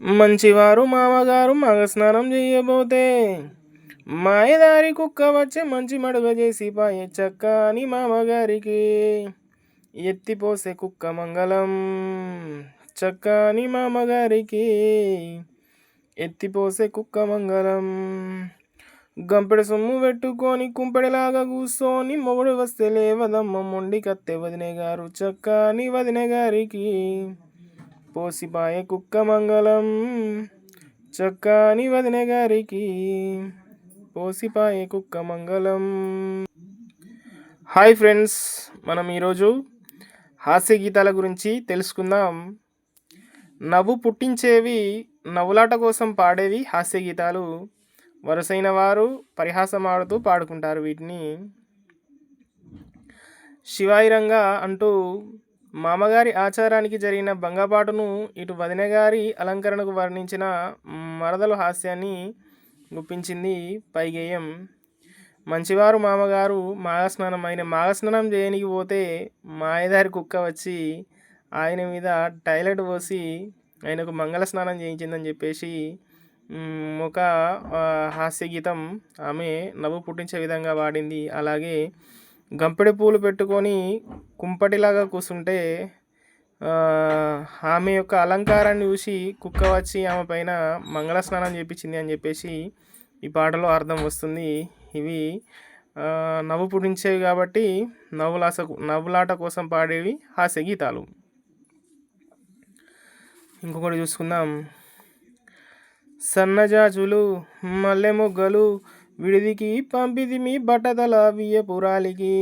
మంచివారు మామగారు మగ స్నానం మాయదారి కుక్క వచ్చి మంచి మడుగ చేసి పాయ చక్క అని మామగారికి ఎత్తిపోసే కుక్క మంగళం చక్క అని మామగారికి ఎత్తిపోసే కుక్క మంగళం గంపెడ సొమ్ము పెట్టుకొని కుంపెడలాగా కూర్చొని మొగుడు వస్తే లేవదమ్మ మొండి కత్తె వదినే గారు చక్క అని వదినే గారికి పోసిపాయే కుక్క మంగళం చక్కని వదిన గారికి పోసిపాయే కుక్క మంగళం హాయ్ ఫ్రెండ్స్ మనం ఈరోజు హాస్య గీతాల గురించి తెలుసుకుందాం. నవ్వు పుట్టించేవి నవ్వులాట కోసం పాడేవి హాస్య గీతాలు వరుసైన వారు పరిహాసం ఆడుతూ పాడుకుంటారు వీటిని. శివాయిరంగా అంటూ మామగారి ఆచారానికి జరిగిన భంగపాటును ఇటు వదిన గారి అలంకరణకు వర్ణించిన మరదలు హాస్యాన్ని గుప్పించింది పైగేయం. మంచివారు మామగారు మాఘస్నానం ఆయన మాఘస్నానం చేయనికి పోతే మాయదారి కుక్క వచ్చి ఆయన మీద టైలెట్ పోసి ఆయనకు మంగళ స్నానం చేయించిందని చెప్పేసి ఒక హాస్యగీతం ఆమె నవ్వు పుట్టించే విధంగా వాడింది. అలాగే గంపెడి పూలు పెట్టుకొని కుంపటిలాగా కూర్చుంటే ఆమె యొక్క అలంకారాన్ని చూసి కుక్క వచ్చి ఆమె పైన మంగళ స్నానం చేపించింది అని చెప్పేసి ఈ పాటలో అర్థం వస్తుంది. ఇవి నవ్వు పుడించేవి కాబట్టి నవ్వులాస నవ్వులాట కోసం పాడేవి హాస్య గీతాలు. ఇంకొకటి చూసుకుందాం. సన్నజాజులు మల్లె మొగ్గలు విడిదికి పంపిది మీ బట్టతల వియ్యపురాలికి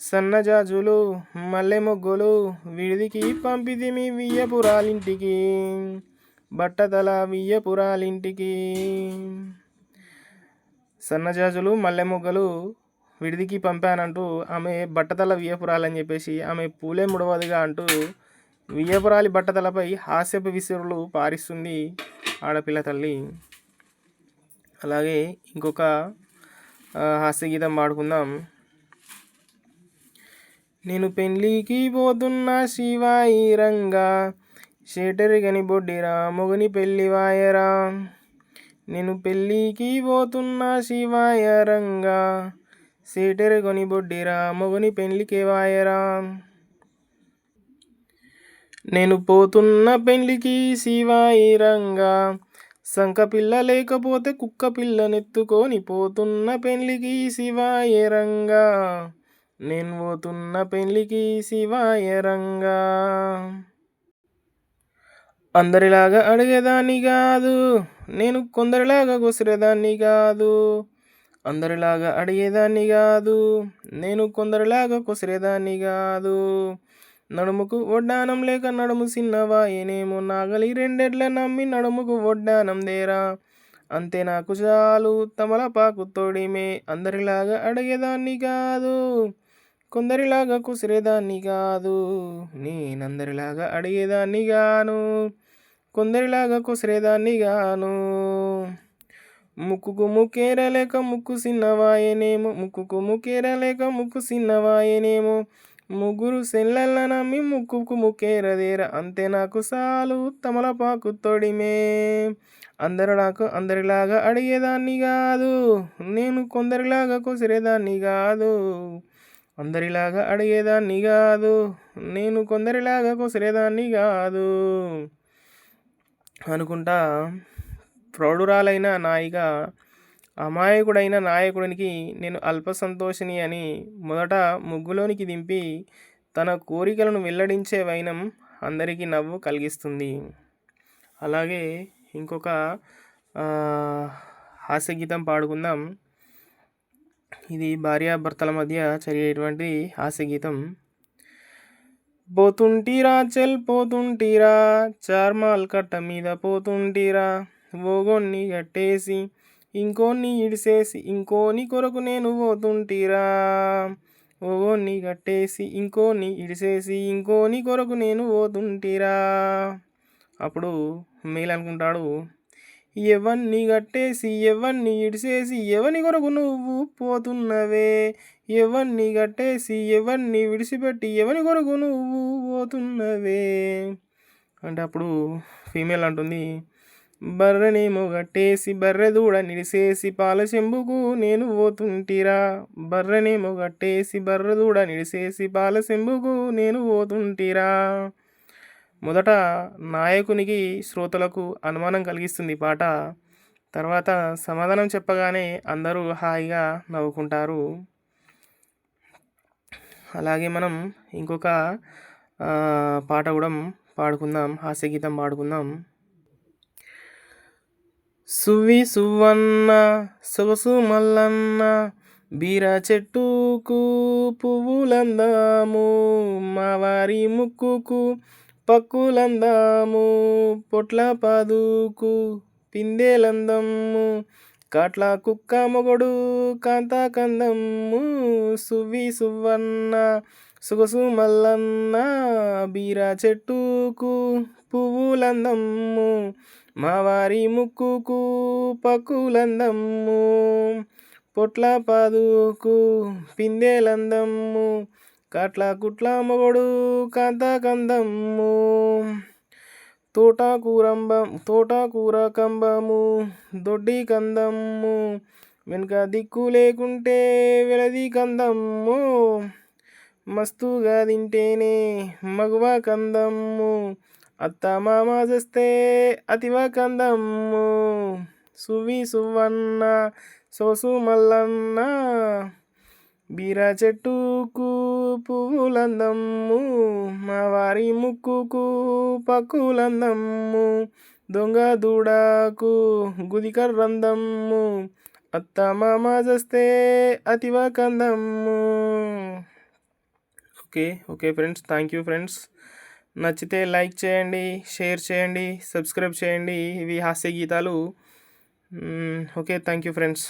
సన్నజాజులు మల్లె మొగ్గులు విడిదికి పంపిది మీ వియ్యపురాలింటికి బట్టతల వియ్యపురాలింటికి సన్నజాజులు మల్లె మొగ్గలు విడిదికి పంపానంటూ ఆమె బట్టతల వియ్యపురాలని చెప్పేసి ఆమె పూలే ముడవదిగా అంటూ వియ్యపురాలి బట్టతలపై హాస్యపు విసురులు పారిస్తుంది ఆడపిల్ల తల్లి. అలాగే ఇంకొక హాస్యగీతం పాడుకుందాం. నేను పెళ్ళికి పోతున్న శివాయి రంగా షేటరిగని బొడ్డిరా మొగని పెళ్ళి వాయరా. నేను పెళ్ళికి పోతున్న శివాయ రంగా కొని బొడ్డిరా మొగని పెళ్ళికి వాయరా. నేను పోతున్న పెళ్ళికి శివాయి రంగా సంకపిల్ల లేకపోతే కుక్క పిల్లనెత్తుకొని పోతున్న పెళ్ళికి శివాయ రంగా. నేను పోతున్న పెళ్ళికి శివాయ రంగా. అందరిలాగా అడిగేదాన్ని కాదు. నేను కొందరిలాగా కొసిరేదాన్ని కాదు. అందరిలాగా అడిగేదాన్ని కాదు. నేను కొందరిలాగా కొసిరేదాన్ని కాదు. నడుముకు వడ్డానం లేక నడుము సిన్నవాయనేమో నాగలి రెండెడ్ల నమ్మి నడుముకు వడ్డానం దేరా? అంతే నాకు చాలు తమలపాకు తోడిమే. అందరిలాగా అడిగేదాన్ని కాదు కొందరిలాగా కుసిరేదాన్ని కాదు. నేనందరిలాగా అడిగేదాన్ని గాను కొందరిలాగా కుసిరేదాన్ని గాను. ముక్కుకు ముక్కేరలేక ముక్కు సిన్నవాయనేమో ముక్కుకు ముక్కేరలేక ముక్కు సిన్నవాయనేమో. ముగ్గురు సెల్లెళ్ళ నమ్మి ముక్కుకు ముక్కేరదేర అంతే నాకు సాలు తమలపాకు తొడిమే. అందరు నాకు అందరిలాగా అడిగేదాన్ని కాదు. నేను కొందరిలాగా కొసిరేదాన్ని కాదు. అందరిలాగా అడిగేదాన్ని కాదు. నేను కొందరిలాగా కొసిరేదాన్ని కాదు. అనుకుంటా ప్రౌఢురాలైన నాయిక అమాయకుడైన నాయకుడికి నేను అల్ప సంతోషిని అని మొదట ముగ్గులోనికి దింపి తన కోరికలను వెల్లడించే వైనం అందరికీ నవ్వు కలిగిస్తుంది. అలాగే ఇంకొక హాస్యగీతం పాడుకుందాం. ఇది భార్యాభర్తల మధ్య జరిగేటువంటి హాస్యగీతం పోతుంటీరా చెల్ పోతుంటీరా చార్మాల్ కట్ట మీద పోతుంటీరా ఓగొన్ని కట్టేసి ఇంకోని ఇడిసేసి ఇంకోని కొరకు నేను పోతుంటీరా. ఓని కట్టేసి ఇంకోని ఇడిసేసి ఇంకోని కొరకు నేను పోతుంటీరా. అప్పుడు మేలు అనుకుంటాడు. ఎవన్ని కట్టేసి ఎవరిని ఇడిసేసి ఎవని కొరకు నువ్వు పోతున్నవే? ఎవన్ని కట్టేసి ఎవన్ని విడిచిపెట్టి ఎవని కొరకు నువ్వు పోతున్నవే? అంటే అప్పుడు ఫీమేల్ అంటుంది బర్రెనేమో గట్టేసి బర్రె దూడ నిడిసేసి పాల చెంబుకు నేను పోతుంటిరా. బర్రెనేమో గట్టేసి బర్రె దూడ నిడిసేసి పాల చెంబుకు నేను పోతుంటిరా. మొదట నాయకునికి శ్రోతలకు అనుమానం కలిగిస్తుంది పాట. తర్వాత సమాధానం చెప్పగానే అందరూ హాయిగా నవ్వుకుంటారు. అలాగే మనం ఇంకొక పాట కూడా పాడుకుందాం. హాస్యగీతం పాడుకుందాం. సువి సువన్న సొగసు మల్లన్న బీర చెట్టుకు పువ్వులందాము మా వారి ముక్కుకు పక్కులందాము పొట్ల పాదుకు పిందెలందము కాట్ల కుక్క మొగడు కాంతా కందమ్ము సువి సువ్వన్న సొగసు మల్లన్న బీర చెట్టుకు పువ్వులందమ్ము మా వారి ముక్కుకు పక్కులందమ్ము పొట్ల పాదుకు పిందెలందము కాట్ల కుట్ల మొగడు కాంతా కందమ్ము తోటకూరంబం తోటకూర కంబము దొడ్డి కందమ్ము వెనుక దిక్కు లేకుంటే వెలది కందమ్ము. మస్తుగా తింటేనే మగువ కందమ్ము అత్త మామ చేస్తే అతివ కందమ్ము సువి సువన్న సోసు మల్లన్న బీర చెట్టుకు పువ్వులందమ్ము మా వారి ముక్కుకు పక్కులందమ్ము దొంగ దూడకు గుదికర్రందమ్ము అత్త మామ చేస్తే అతివ కందమ్ము okay okay friends. Thank you friends. నచ్చితే లైక్ చేయండి షేర్ చేయండి సబ్స్క్రైబ్ చేయండి. ఇవి హాస్య గీతాలు ఓకే థ్యాంక్ యూ ఫ్రెండ్స్.